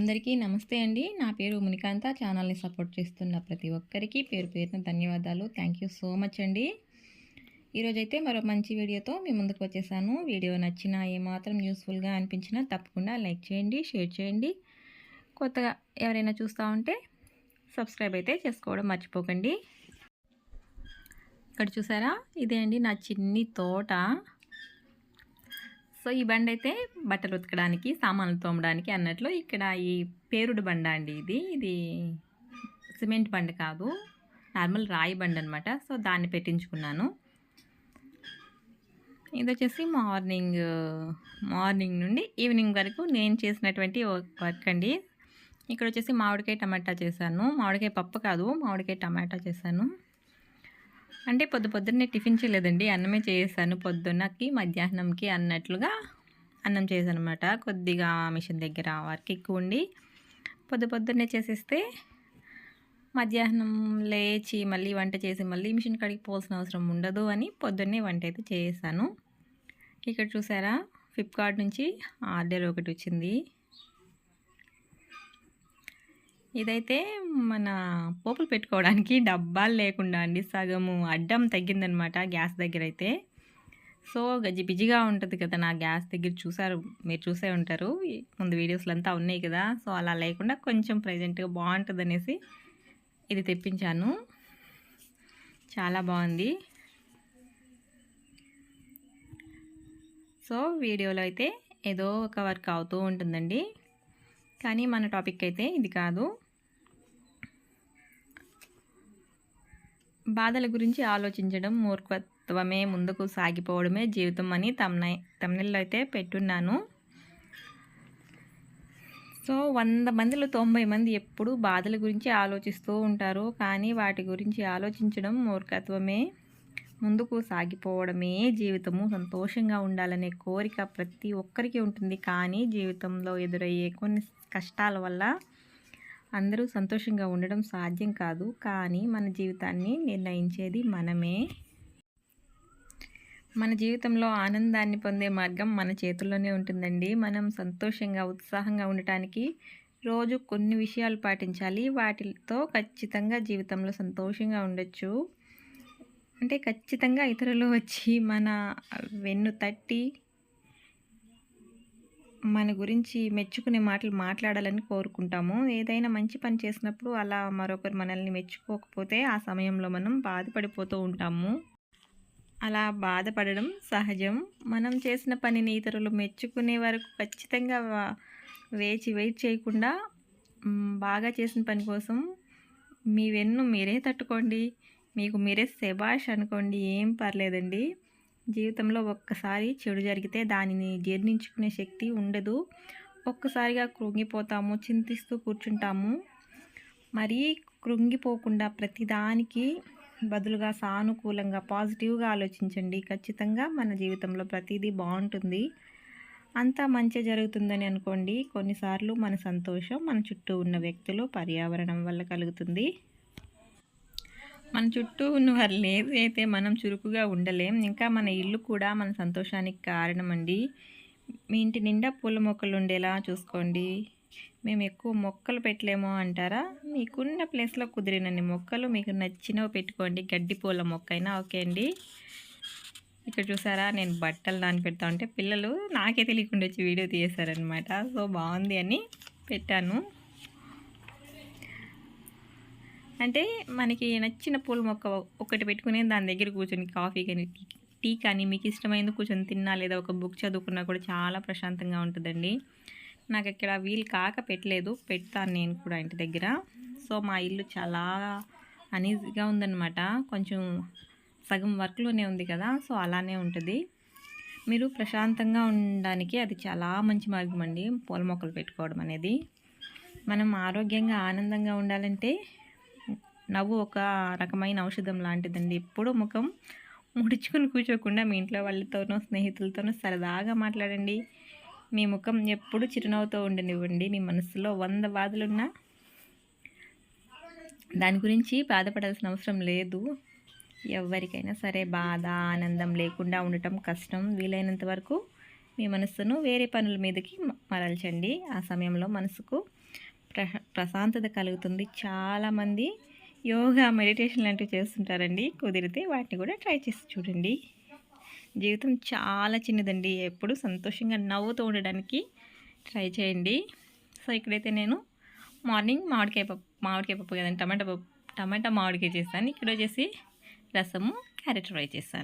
అందరికీ నమస్తే అండి. నా పేరు మునికాంత. ఛానల్ని సపోర్ట్ చేస్తున్న ప్రతి ఒక్కరికి పేరు పేరున ధన్యవాదాలు. థ్యాంక్ యూ సో మచ్ అండి. ఈరోజైతే మరో మంచి వీడియోతో మీ ముందుకు వచ్చేసాను. వీడియో నచ్చినా ఏమాత్రం యూస్ఫుల్గా అనిపించినా తప్పకుండా లైక్ చేయండి షేర్ చేయండి. కొత్తగా ఎవరైనా చూస్తూ ఉంటే సబ్స్క్రైబ్ అయితే చేసుకోవడం మర్చిపోకండి. ఇక్కడ చూసారా? ఇదే అండి నా చిన్ని తోట. సో ఈ బండి అయితే బట్టలు ఉతకడానికి సామాన్లు తోమడానికి అన్నట్లు ఇక్కడ ఈ పేరుడు బండ అండి ఇది. ఇది సిమెంట్ బండి కాదు. నార్మల్ రాయి బండి అనమాట సో దాన్ని పెట్టించుకున్నాను. ఇది వచ్చేసి మార్నింగ్ మార్నింగ్ నుండి ఈవినింగ్ వరకు నేను చేసినటువంటి వర్క్ అండి. ఇక్కడ వచ్చేసి మామిడికాయ టమాటా చేశాను. మామిడికాయ పప్పు కాదు మామిడికాయ టమాటా చేశాను. అంటే పొద్దు పొద్దున్నే టిఫిన్ చేయలేదండి. అన్నమే చేసాను పొద్దున్నకి మధ్యాహ్నంకి అన్నట్లుగా అన్నం చేశాను అనమాట కొద్దిగా మిషన్ దగ్గర వర్క్ ఎక్కువ ఉండి పొద్దు పొద్దున్నే చేసేస్తే మధ్యాహ్నం లేచి మళ్ళీ వంట చేసి మళ్ళీ మిషన్ కడిగి పోల్సిన అవసరం ఉండదు అని పొద్దున్నే వంట అయితే చేశాను ఇక్కడ చూసారా? ఫ్లిప్కార్ట్ నుంచి ఆర్డర్ ఒకటి వచ్చింది. ఇదైతే మన పోపులు పెట్టుకోవడానికి డబ్బాలు లేకుండా అండి. సగము అడ్డం తగ్గిందనమాట గ్యాస్ దగ్గర అయితే సో గజ్జి బిజిగా ఉంటుంది కదా నా గ్యాస్ దగ్గర చూసారు మీరు చూసే ఉంటారు. ముందు వీడియోస్లో అంతా ఉన్నాయి కదా సో అలా లేకుండా కొంచెం ప్రజెంట్గా బాగుంటుంది అనేసి ఇది తెప్పించాను. చాలా బాగుంది. సో వీడియోలో అయితే ఏదో ఒక వర్క్ అవుతూ ఉంటుందండి. కానీ మన టాపిక్ అయితే ఇది కాదు. బాధల గురించి ఆలోచించడం మూర్ఖత్వమే ముందుకు సాగిపోవడమే జీవితం అని తమ్నై తమిళలో అయితే పెట్టున్నాను. సో వంద మందిలో తొంభై మంది ఎప్పుడు బాధల గురించి ఆలోచిస్తూ ఉంటారు కానీ వాటి గురించి ఆలోచించడం మూర్ఖత్వమే. ముందుకు సాగిపోవడమే జీవితము. సంతోషంగా ఉండాలనే కోరిక ప్రతి ఒక్కరికి ఉంటుంది. కానీ జీవితంలో ఎదురయ్యే కొన్ని కష్టాల వల్ల అందరూ సంతోషంగా ఉండడం సాధ్యం కాదు కానీ మన జీవితాన్ని నిర్ణయించేది మనమే. మన జీవితంలో ఆనందాన్ని పొందే మార్గం మన చేతుల్లోనే ఉంటుందండి. మనం సంతోషంగా ఉత్సాహంగా ఉండటానికి రోజు కొన్ని విషయాలు పాటించాలి. వాటితో ఖచ్చితంగా జీవితంలో సంతోషంగా ఉండొచ్చు. అంటే ఖచ్చితంగా ఇతరులు వచ్చి మన వెన్ను తట్టి మన గురించి మెచ్చుకునే మాటలు మాట్లాడాలని కోరుకుంటాము. ఏదైనా మంచి పని చేసినప్పుడు అలా మరొకరు మనల్ని మెచ్చుకోకపోతే ఆ సమయంలో మనం బాధపడిపోతూ ఉంటాము. అలా బాధపడడం సహజం. మనం చేసిన పనిని ఇతరులు మెచ్చుకునే వరకు ఖచ్చితంగా వేచి వెయిట్ చేయకుండా బాగా చేసిన పని కోసం మీ వెన్ను మీరే తట్టుకోండి. మీకు మీరే శబాష్ అనుకోండి. ఏం పర్లేదండి. జీవితంలో ఒక్కసారి చెడు జరిగితే దానిని జీర్ణించుకునే శక్తి ఉండదు. ఒక్కసారిగా కృంగిపోతాము చింతిస్తూ కూర్చుంటాము. మరీ కృంగిపోకుండా ప్రతిదానికి బదులుగా సానుకూలంగా పాజిటివ్గా ఆలోచించండి. ఖచ్చితంగా మన జీవితంలో ప్రతిదీ బాగుంటుంది. అంతా మంచి జరుగుతుందని అనుకోండి. కొన్నిసార్లు మన సంతోషం మన చుట్టూ ఉన్న వ్యక్తులు పర్యావరణం వల్ల కలుగుతుంది. మన చుట్టూ ఉన్న లేదు అయితే మనం చురుకుగా ఉండలేం. ఇంకా మన ఇల్లు కూడా మన సంతోషానికి కారణం అండి మీ ఇంటి నిండా పూల మొక్కలు ఉండేలా చూసుకోండి. మేము ఎక్కువ మొక్కలు పెట్టలేమో అంటారా? మీకున్న ప్లేస్లో కుదిరినన్ని మొక్కలు మీకు నచ్చినవి పెట్టుకోండి. గడ్డి పూల మొక్క అయినా ఓకే అండి. ఇక్కడ చూసారా? నేను బట్టలు నానపెడతా ఉంటే పిల్లలు నాకే తెలియకుండా వచ్చి వీడియో తీసారనమాట సో బాగుంది అని పెట్టాను. అంటే మనకి నచ్చిన పూల మొక్క ఒకటి పెట్టుకుని దాని దగ్గర కూర్చొని కాఫీ కానీ టీ కానీ మీకు ఇష్టమైంది కూర్చొని తిన్నా లేదా ఒక బుక్ చదువుకున్నా కూడా చాలా ప్రశాంతంగా ఉంటుందండి. నాకు ఇక్కడ వీలు కాక పెట్టలేదు. పెడతాను నేను కూడా ఇంటి దగ్గర. సో మా ఇల్లు చాలా అనీజీగా ఉందన్నమాట. కొంచెం సగం వర్క్లోనే ఉంది కదా సో అలానే ఉంటుంది. మీరు ప్రశాంతంగా ఉండడానికి అది చాలా మంచి మార్గం అండి పూల మొక్కలు పెట్టుకోవడం అనేది. మనం ఆరోగ్యంగా ఆనందంగా ఉండాలంటే నవ్వు ఒక రకమైన ఔషధం లాంటిదండి. ఎప్పుడూ ముఖం ముడుచుకుని కూర్చోకుండా మీ ఇంట్లో వాళ్ళతోనో స్నేహితులతోనో సరదాగా మాట్లాడండి. మీ ముఖం ఎప్పుడు చిరునవ్వుతో ఉండనివ్వండి. మీ మనసులో వంద బాధలున్నా దాని గురించి బాధపడాల్సిన అవసరం లేదు. ఎవరికైనా సరే బాధ ఆనందం లేకుండా ఉండటం కష్టం. వీలైనంత వరకు మీ మనస్సును వేరే పనుల మీదకి మరల్చండి. ఆ సమయంలో మనసుకు ప్ర ప్రశాంతత కలుగుతుంది. చాలామంది యోగా మెడిటేషన్ లాంటివి చేస్తుంటారండి. కుదిరితే వాటిని కూడా ట్రై చేసి చూడండి. జీవితం చాలా చిన్నదండి. ఎప్పుడు సంతోషంగా నవ్వుతూ ఉండడానికి ట్రై చేయండి. సో ఇక్కడైతే నేను మార్నింగ్ మామిడికాయ పప్పు మామిడికాయ పప్పు కదండి టమాటా పప్పు టమాటా మామిడికాయ చేస్తాను ఇక్కడ వచ్చేసి రసము క్యారెట్ ఫ్రై చేస్తాను